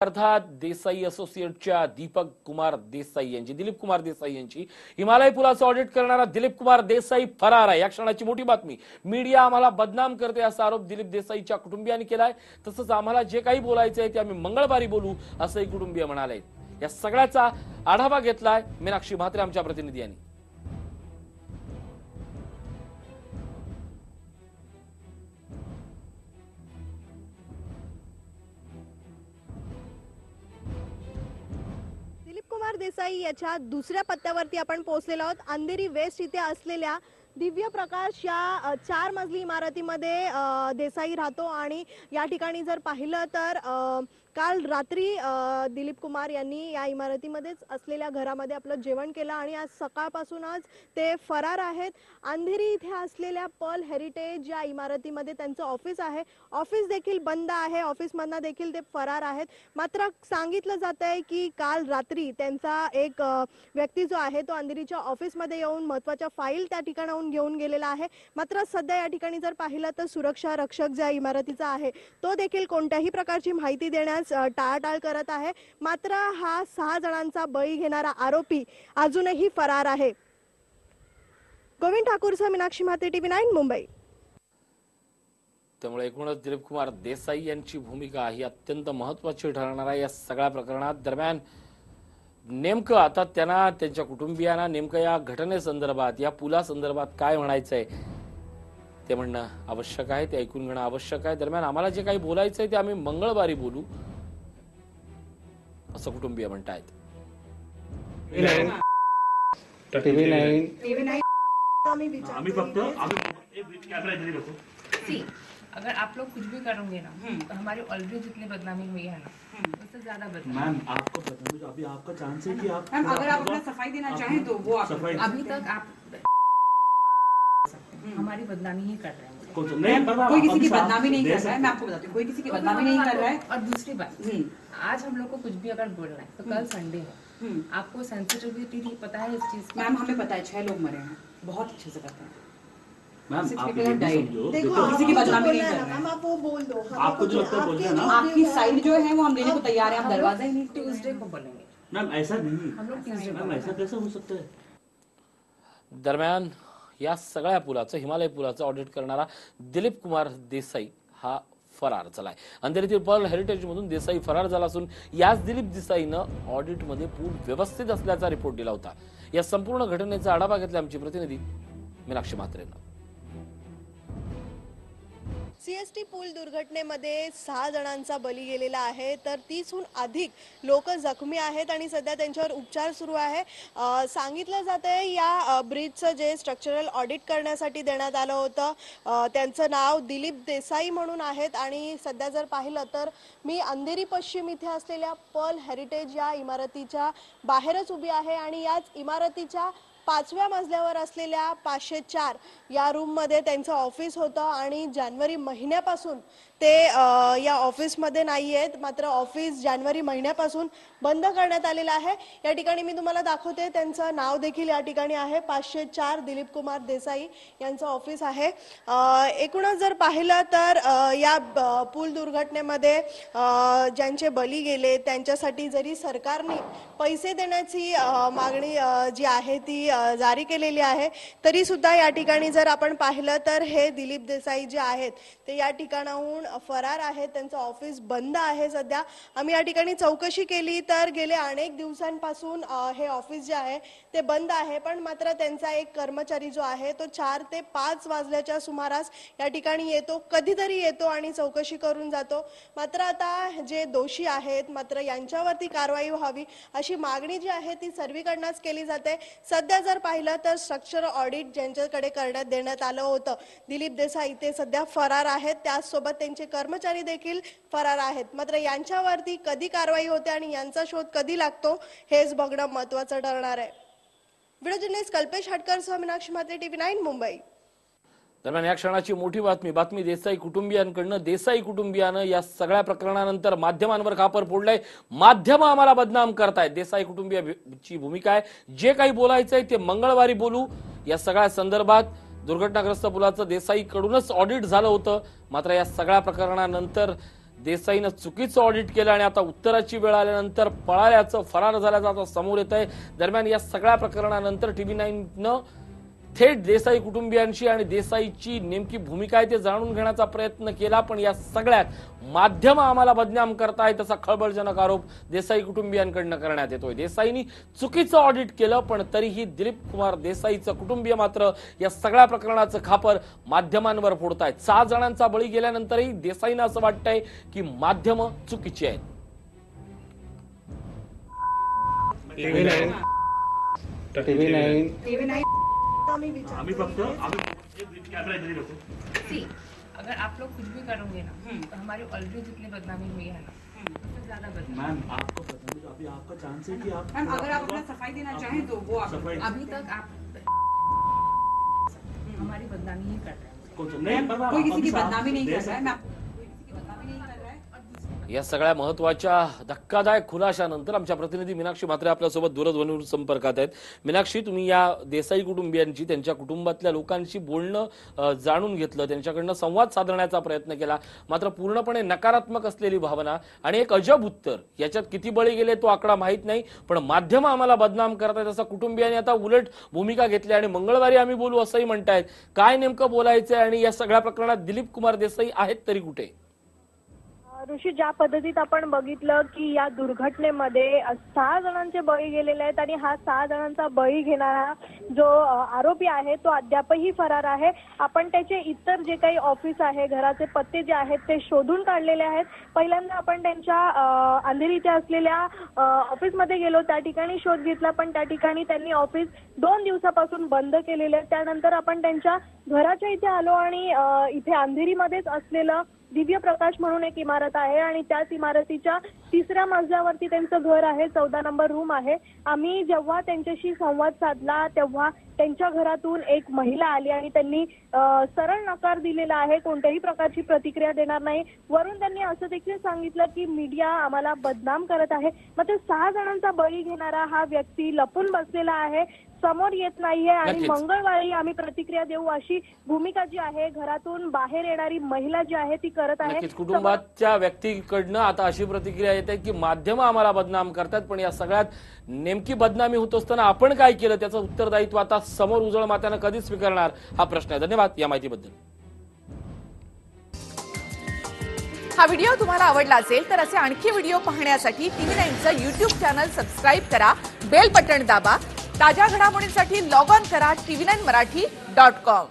अर्थात देसाई असोसिएटच्या दीपक कुमार देसाई यांची दिलीप कुमार देसाई यांची. हिमालय पुलाचं ऑडिट करणारा दिलीप कुमार देसाई फरार आहे. या क्षणाची मोठी बातमी. मीडिया आम्हाला बदनाम करते असा आरोप दिलीप देसाईच्या कुटुंबियांनी केलाय. तसंच आम्हाला जे काही बोलायचं आहे ते आम्ही मंगळवारी बोलू असंही कुटुंबीय म्हणाले. या सगळ्याचा आढावा घेतलाय मीनाक्षी म्हात्रे आमच्या प्रतिनिधी यांनी देसाई याच्या दुसऱ्या पत्त्यावरती आपण पोहोचलेलो आहोत. अंधेरी वेस्ट इथे असलेल्या दिव्य प्रकाश या चार मजली इमारतीमध्ये देसाई राहतो. आणि या ठिकाणी जर पाहिलं तर काल रात्री दिलीप कुमार यांनी या इमारतीमध्येच असलेल्या घरामध्ये आपलं जेवण केलं आणि आज सकाळपासूनच ते फरार आहेत. अंधेरी इथे असलेल्या पर्ल हेरिटेज या इमारतीमध्ये त्यांचं ऑफिस आहे. ऑफिस देखील बंद आहे. ऑफिसमधनं देखील ते फरार आहेत. मात्र सांगितलं जात आहे की काल रात्री त्यांचा एक व्यक्ती जो आहे तो अंधेरीच्या ऑफिसमध्ये येऊन महत्त्वाच्या फाईल त्या ठिकाणाहून घेऊन गेलेला आहे. मात्र सध्या या ठिकाणी जर पाहिलं तर सुरक्षा रक्षक ज्या इमारतीचा आहे तो देखील कोणत्याही प्रकारची माहिती देण्यास अ, टाळाटाळ करत आहे. मात्र हा सहा जणांचा बळी घेणारा आरोपी अजूनही फरार आहे. गोविंद ठाकूरसह मीनाक्षी म्हात्रे टीव्ही नाईन मुंबई. त्यामुळे एकूणच दिलीप कुमार देसाई यांची भूमिका ही अत्यंत महत्वाची ठरणार आहे या सगळ्या प्रकरणात. दरम्यान नेमकं आता त्यांना त्यांच्या कुटुंबियांना नेमकं या घटनेसंदर्भात या पुलासंदर्भात काय म्हणायचंय ते म्हणणं आवश्यक आहे ते ऐकून घेणं आवश्यक आहे. दरम्यान आम्हाला जे काही बोलायचं आहे ते आम्ही मंगळवारी बोलू. असं कुटुंबीय म्हणतायत. TV nine. आम्ही फक्त आम्ही एक कॅमेरा इधर ही रखो सी अगर आप लोग कुछ भी करोगे ना तो हमारी ऑलरेडी जितनी बदनामी हुई है ना उससे ज़्यादा बदनामी मैम आपको पता है अभी आपका चांस है कि आप मैम अगर आप अपना सफ़ाई देना चाहें तो वो आप अभी तक आप सकते हैं। हमारी बदनामी ही कर रहे हैं। सा नहीं कोई किसी की बदनामी नहीं कर रहा है मैं आपको बताती हूँ कोई किसी की बदनामी नहीं कर रहा है। और दूसरी बात हम्म, आज हम लोग को कुछ भी अगर बोलना है तो कल संडे है। हम्म। आपको सेंसिटिविटी पता है इस चीज़ की? मैम हमें पता है छह लोग मरे हैं बहुत अच्छे से पता है। मैम आप ये भी समझो देखो देखो किसी की बदनामी नहीं बोलना कर ना, रहे। मैम आप वो बोल दो आपको जो लगता है बोल देना। आपकी साइड जो है वो हम देने को तैयार है आप हम दरवाज़ा ही नहीं ट्यूसडे को बोलेंगे। मैम ऐसा नहीं। हम लोग ट्यूसडे मैम ऐसा कैसे हो सकता है? दरम्यान या सगळ्या पुलाचं हिमालय पुलाचं ऑडिट करणारा दिलीप कुमार देसाई हा फरार झालाय. अंधेरीतील पर्ल हेरिटेज मधून देसाई फरार झाला असून याच दिलीप देसाईनं ऑडिटमध्ये पूल व्यवस्थित असल्याचा रिपोर्ट दिला होता. या संपूर्ण घटनेचा आढावा घेतला आमची प्रतिनिधी मीनाक्षी म्हात्रेनं. सीएसटी पूल दुर्घटनेमध्ये सहा जणांचा बली गेलेला आहे तर तीसहून अधिक लोक जखमी आहेत आणि सध्या त्यांच्यावर उपचार सुरू आहे. सांगितलं जात आहे या ब्रिजचं जे स्ट्रक्चरल ऑडिट करण्यासाठी देण्यात आलं होतं. त्यांचं नाव दिलीप देसाई म्हणून आहेत आणि सध्या जर पाहिलं तर मी अंधेरी पश्चिम इथे असलेल्या पर्ल हेरिटेज या इमारतीच्या बाहेरच उभी आहे आणि याच इमारतीच्या पाचव्या मजल्यावर असलेल्या पाचशे चार या रूममध्ये त्यांचं ऑफिस होतं आणि जानेवारी महिन्यापासून ते या ऑफिसमध्ये नाही आहेत. मात्र ऑफिस जानेवारी महिन्यापासून बंद करण्यात आलेलं आहे. या ठिकाणी मी तुम्हाला दाखवते त्यांचं नाव देखील या ठिकाणी आहे. पाचशे चार दिलीप कुमार देसाई यांचं ऑफिस आहे. एकूणच जर पाहिलं तर या ब- पूल दुर्घटनेमध्ये ज्यांचे बली गेले त्यांच्यासाठी जरी सरकारने पैसे देण्याची मागणी जी आहे ती जारी केलेली आहे तरीसुद्धा या ठिकाणी जर आपण पाहिलं तर हे दिलीप देसाई जे आहेत ते या ठिकाणाहून फरार आहेत त्यांचं ऑफिस बंद आहे सध्या. आम्ही या ठिकाणी चौकशी केली तर गेले अनेक दिवसांपासून हे ऑफिस जे आहे ते बंद आहे. पण मात्र त्यांचा एक कर्मचारी जो आहे तो चार ते पाच वाजल्याच्या सुमारास या ठिकाणी येतो कधीतरी येतो आणि चौकशी करून जातो. मात्र आता जे दोषी आहेत मात्र यांच्यावरती कारवाई व्हावी अशी मागणी जी आहे ती सर्वीकडनंच केली जाते. सध्या जर पाहिलं तर स्ट्रक्चर ऑडिट ज्यांच्याकडे करण्यात देण्यात आलं होतं दिलीप देसाई ते सध्या फरार आहेत. त्याचसोबत त्यांची त्यांचे कर्मचारी देखील फरार आहेत. मात्र यांच्यावरती कधी कारवाई होते आणि यांचा शोध कधी लागतो हेच बघणं महत्वाचं ठरणार आहे. व्हिडिओ जर्नलिस्ट कल्पेश हटकर सह मीनाक्षी म्हात्रे टीव्ही नाईन मुंबई. दरम्यान या क्षणाची मोठी बातमी बातमी देसाई कुटुंबियांकडनं. देसाई कुटुंबियानं या सगळ्या प्रकरणानंतर माध्यमांवर कापर फोडलंय. माध्यम आम्हाला बदनाम करतायत. देसाई कुटुंबियाची भूमिका आहे. जे काही बोलायचंय ते मंगळवारी बोलू. या सगळ्या संदर्भात दुर्घटनाग्रस्त पुलाचं देसाईकडूनच ऑडिट झालं होतं. मात्र या सगळ्या प्रकरणानंतर देसाईनं चुकीचं ऑडिट केलं आणि आता उत्तराची वेळ आल्यानंतर पळाल्याचं फरार झाल्याचं आता समोर येत आहे दरम्यान या सगळ्या प्रकरणानंतर टीव्ही नाईननं थेट देसाई कुटुंबियांशी आणि देसाईची नेमकी भूमिका आहे ते जाणून घेण्याचा प्रयत्न केला पण या सगळ्यात माध्यम आम्हाला बदनाम करतायत तसा खळबळजनक आरोप देसाई कुटुंबियांकडनं करण्यात येतोय. देसाईंनी चुकीचं ऑडिट केलं पण तरीही दिलीप कुमार देसाईचं कुटुंबीय मात्र या सगळ्या प्रकरणाचं खापर माध्यमांवर फोडतायत. सहा जणांचा बळी गेल्यानंतरही देसाईंना असं वाटतंय की माध्यमं चुकीची आहेत. TV nine. TV nine. आम्ही फक्त आम्ही कॅमेरा इथे बघतो सी अगर आप लोग कुछ भी करोगे ना तो हमारी ऑलरेडी जितनी बदनामी हुई है ना ज़्यादा मैम आपको तो अभी आपका चांस है कि आप मैम अगर आप अपना सफ़ाई देना चाहें तो वो आप अभी तक आप हमारी बदनामी ही कर रहे हैं। कोई किसी की बदनामी नहीं कर रहा है या सगळ्या महत्त्वाच्या धक्कादायक खुलाशानंतर आमच्या प्रतिनिधी मीनाक्षी म्हात्रे आपल्यासोबत दूरध्वनीवर संपर्कात आहेत. मीनाक्षी तुम्ही या देसाई कुटुंबियांची त्यांच्या कुटुंबातल्या लोकांशी बोलणं जाणून घेतलं त्यांच्याकडनं संवाद साधण्याचा प्रयत्न केला. मात्र पूर्णपणे नकारात्मक असलेली भावना आणि एक अजब उत्तर याच्यात किती बळी गेले तो आकडा माहीत नाही पण माध्यम आम्हाला बदनाम करतायत असं कुटुंबियांनी आता उलट भूमिका घेतली आणि मंगळवारी आम्ही बोलू असंही म्हणतायत. काय नेमकं बोलायचंय आणि या सगळ्या प्रकरणात दिलीप कुमार देसाई आहेत तरी कुठे? ऋषी ज्या पद्धतीत आपण बघितलं की या दुर्घटनेमध्ये सहा जणांचे बळी गेलेले आहेत आणि हा सहा जणांचा बळी घेणारा जो आरोपी आहे तो अद्यापही फरार आहे. आपण त्याचे इतर जे काही ऑफिस आहे घराचे पत्ते जे आहेत ते शोधून काढलेले आहेत. पहिल्यांदा आपण त्यांच्या अंधेरी इथे असलेल्या ऑफिसमध्ये गेलो. त्या ठिकाणी शोध घेतला पण त्या ठिकाणी त्यांनी ऑफिस दोन दिवसापासून बंद केलेले आहे. त्यानंतर आपण त्यांच्या घराच्या इथे आलो आणि इथे अंधेरीमध्येच असलेलं दिव्य प्रकाश म्हणून एक इमारत आहे आणि त्याच इमारतीच्या तिसऱ्या मजल्यावरती त्यांचं घर आहे. चौदा नंबर रूम आहे. आम्ही जेव्हा त्यांच्याशी संवाद साधला तेव्हा त्यांच्या घरातून एक महिला आली आणि त्यांनी सरळ नकार दिलेला आहे. कोणत्याही प्रकारची प्रतिक्रिया देणार नाही. वरून त्यांनी असं देखील सांगितलं की मीडिया आम्हाला बदनाम करत आहे. मात्र सहा जणांचा बळी घेणारा हा व्यक्ती लपून बसलेला आहे. समोर येत नाहीये आणि. मंगळवारी आम्ही प्रतिक्रिया देऊ अशी भूमिका जी आहे घरातून बाहेर येणारी महिला जी आहे ती करत आहे. कुटुंबाच्या व्यक्तीकडनं आता अशी प्रतिक्रिया येते की माध्यम आम्हाला बदनाम करतात पण या सगळ्यात नेमकी बदनामी होत असताना आपण काय केलं? त्याचं उत्तरदायित्व आता समोर उजळ मात्यानं कधी स्वीकारणार हा प्रश्न आहे. धन्यवाद या माहितीबद्दल. हा व्हिडिओ तुम्हाला आवडला असेल तर असे आणखी व्हिडिओ पाहण्यासाठी टीव्ही नाईनचं युट्यूब चॅनल सबस्क्राईब करा बेल बटन दाबा ताज्या घडामोडींसाठी लॉग ऑन करा TV nine Marathi dot com